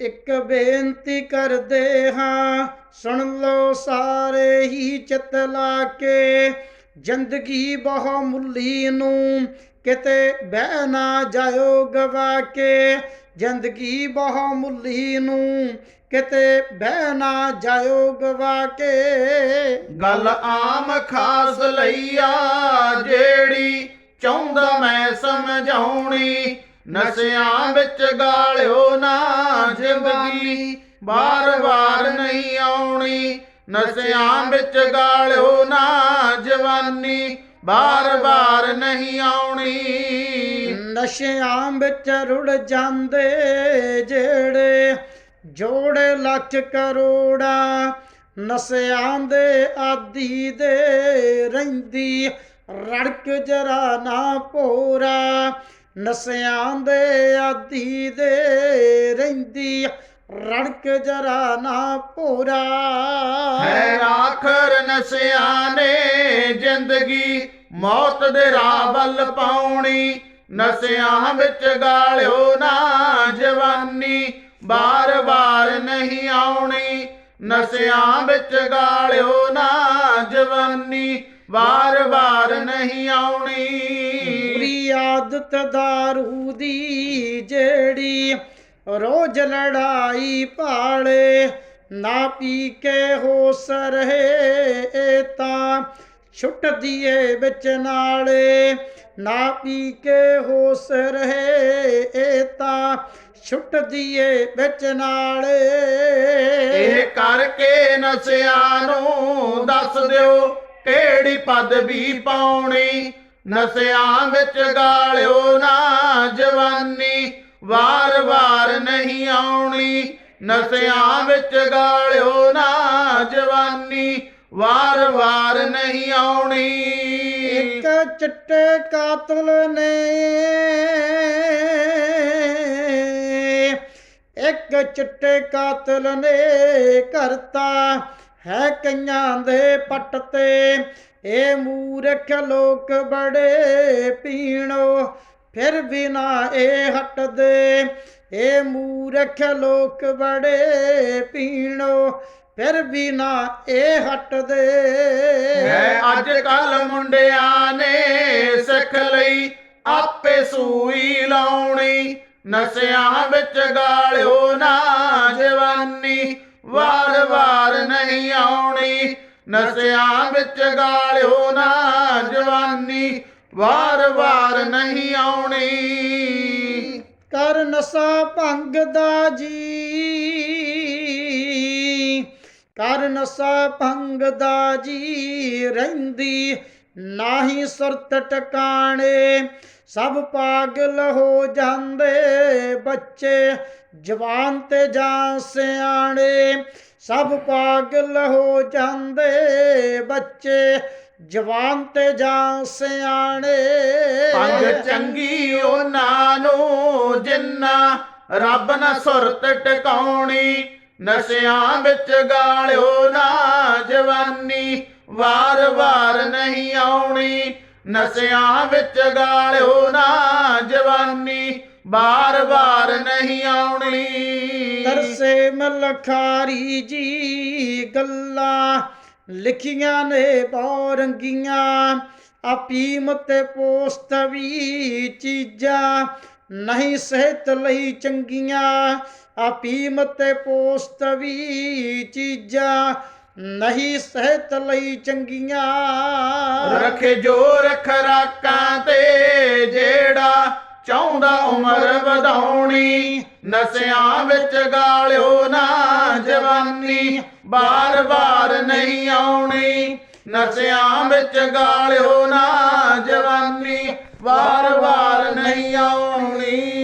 ਇੱਕ ਬੇਨਤੀ ਕਰਦੇ ਹਾਂ, ਸੁਣ ਲਓ ਸਾਰੇ ਹੀ ਚਿੱਤ ਲਾ ਕੇ। ਜ਼ਿੰਦਗੀ ਬਹੁਮੁੱਲੀ ਨੂੰ ਕਿਤੇ ਬਹਿ ਨਾ ਜਾਇਓ ਗਵਾ ਕੇ। ਜ਼ਿੰਦਗੀ ਬਹੁਮੁੱਲੀ ਨੂੰ ਕਿਤੇ ਬਹਿ ਨਾ ਜਾਇਓ ਗਵਾ ਕੇ। ਗੱਲ ਆਮ ਖਾਸ ਲਈਆ, ਜਿਹੜੀ ਚਾਹੁੰਦਾ ਮੈਂ ਸਮਝਾਉਣੀ। ਨਸ਼ਿਆਂ ਵਿੱਚ ਗਾਲਿਓ ਨਾ ਜ਼ਿੰਦਗੀ ਬਾਰ-ਬਾਰ ਨਹੀਂ ਆਉਣੀ। ਨਸ਼ਿਆਂ ਵਿੱਚ ਗਾਲਿਓ ਨਾ ਜਵਾਨੀ ਬਾਰ-ਬਾਰ ਨਹੀਂ ਆਉਣੀ। ਨਸ਼ਿਆਂ ਵਿੱਚ ਰੁੜ ਜਾਂਦੇ ਜਿਹੜੇ, ਜੋੜੇ ਲੱਖ ਕਰੋੜਾ। ਨਸ਼ਿਆਂ ਦੇ ਆਦੀ ਦੇ ਰਹਿੰਦੀ, ਰੜਕ ਜਰਾ ਨਾ ਪੋਰਾ। ਨਸ਼ਿਆਂ ਦੇ ਆਦੀ ਦੇ ਰਹਿੰਦੀ ਰੜਕ ਜਰਾ ਨਾ ਪੂਰਾ। ਹੈ ਆਖਰ ਨਸ਼ਿਆਂ ਨੇ ਜ਼ਿੰਦਗੀ ਮੌਤ ਦੇ ਰਾਹ ਵੱਲ ਪਾਉਣੀ। ਨਸ਼ਿਆਂ ਵਿੱਚ ਗਾਲਿਓ ਨਾ ਜਵਾਨੀ ਬਾਰ-ਬਾਰ ਨਹੀਂ ਆਉਣੀ। ਨਸ਼ਿਆਂ ਵਿੱਚ ਗਾਲਿਓ ਨਾ ਜਵਾਨੀ ਬਾਰ-ਬਾਰ ਨਹੀਂ ਆਉਣੀ। ਆਦਤ दारू ਦੀ ਜਿਹੜੀ ਰੋਜ਼ ਲੜਾਈ ਭਾਲੇ ਨਾ ਪੀ ਕੇ ਹੋਸ ਰਹੇ ਤਾਂ ਛੁੱਟਦੀ ਏ ਵਿੱਚ ਨਾਲੇ, ਨਾ ਪੀ ਕੇ ਹੋਸ ਰਹੇ ਇਹ ਤਾਂ ਛੁੱਟਦੀ ਏ ਵਿੱਚ ਨਾਲੇ। ਇਹ ਕਰਕੇ ਨਸ਼ਿਆਂ ਨੂੰ ਦੱਸ ਦਿਓ ਕਿਹੜੀ ਪਦਵੀ ਪਾਉਣੀ ਨਸ਼ਿਆਂ ਵਿੱਚ ਗਾਲਿਓ ਨਾ ਜਵਾਨੀ ਵਾਰ-ਵਾਰ ਨਹੀਂ ਆਉਣੀ। ਨਸ਼ਿਆਂ ਵਿੱਚ ਗਾਲਿਓ ਨਾ ਜਵਾਨੀ ਵਾਰ-ਵਾਰ ਨਹੀਂ ਆਉਣੀ। ਇੱਕ ਚਿੱਟੇ ਕਾਤਲ ਨੇ, ਇੱਕ ਚਿੱਟੇ ਕਾਤਲ ਨੇ ਕਰਤਾ ਹੈ ਕਈਆਂ ਦੇ ਪੱਟ ਤੇ। ਇਹ ਮੂਰਖ ਲੋਕ ਬੜੇ ਪੀਣੋ, ਫਿਰ ਬਿਨਾ ਏ ਹਟਦੇ। ਇਹ ਮੂਰਖ ਲੋਕ ਬੜੇ ਪੀਣੋ, ਫਿਰ ਵੀ ਨਾ ਹਟਦੇ। ਹੈ ਅੱਜ ਕੱਲ ਮੁੰਡਿਆਂ ਨੇ ਸਿੱਖ ਲਈ, ਆਪੇ ਸੂਈ ਲਾਉਣੀ। ਨਸ਼ਿਆਂ ਵਿੱਚ ਗਾਲਿਓ ਨਾ ਜਵਾਨੀ, ਵਾਰ-ਵਾਰ ਨਹੀਂ ਆ ਨਸ਼ਿਆਂ ਵਿੱਚ ਗਾਲਿਓ ਨਾ ਜਵਾਨੀ ਵਾਰ-ਵਾਰ ਨਹੀਂ ਆਉਣੀ। ਕਰ ਨਸ਼ਾ ਭੰਗ ਦਾ ਜੀ। ਕਰ ਨਸ਼ਾ ਭੰਗ ਦਾ ਜੀ, ਰਹਿੰਦੀ ਨਾਹੀ ਸੁਰਤ ਟਿਕਾਣੇ, ਸਭ ਪਾਗਲ ਹੋ ਜਾਂਦੇ ਬੱਚੇ, ਜਵਾਨ ਤੇ ਜਾਂ ਸਿਆਣੇ, ਸਭ ਪਾਗਲ ਹੋ ਜਾਂਦੇ ਬੱਚੇ, ਜਵਾਨ ਤੇ ਜਾਂ ਸਿਆਣੇ। ਪੰਜ ਚੰਗੀ ਉਹਨਾਂ ਨੂੰ ਜਿੰਨਾ ਰੱਬ ਨਾ ਸੁਰਤ ਟਿਕਾਉਣੀ, ਨਸ਼ਿਆਂ ਵਿੱਚ ਗਾਲਿਓ ਨਾ ਜਵਾਨੀ ਵਾਰ-ਵਾਰ ਨਹੀਂ ਆਉਣੀ, ਨਸ਼ਿਆਂ ਵਿੱਚ ਗਾਲਿਓ ਨਾ ਜਵਾਨੀ ਵਾਰ-ਵਾਰ ਨਹੀਂ ਆਉਣੀ। ਤਰਸੇ ਮਲਖਾਰੀ ਜੀ ਗੱਲਾਂ ਲਿਖੀਆਂ ਨੇ ਬੌਰੰਗੀਆਂ ਆਪੀਮ ਤੇ ਪੋਸਤ ਵੀ ਚੀਜ਼ਾਂ ਨਹੀਂ ਸਿਹਤ ਲਈ ਚੰਗੀਆਂ ਆਪੀਮ ਤੇ ਪੋਸਤ ਵੀ ਚੀਜ਼ਾਂ ਨਹੀਂ ਸਿਹਤ ਲਈ ਚੰਗੀਆਂ। ਰੱਖੇ ਜੋਰ ਖਰਾਕਾਂ ਤੇ ਜਿਹੜਾ ਚਾਹੁੰਦਾ ਉਮਰ ਵਧਾਉਣੀ, ਨਸ਼ਿਆਂ ਵਿੱਚ ਗਾਲਿਓ ਨਾ ਜਵਾਨੀ ਬਾਰ-ਬਾਰ ਨਹੀਂ ਆਉਣੀ, ਨਸ਼ਿਆਂ ਵਿੱਚ ਗਾਲਿਓ ਨਾ ਜਵਾਨੀ ਬਾਰ ਬਾਰ ਨਹੀਂ ਆਉਣੀ।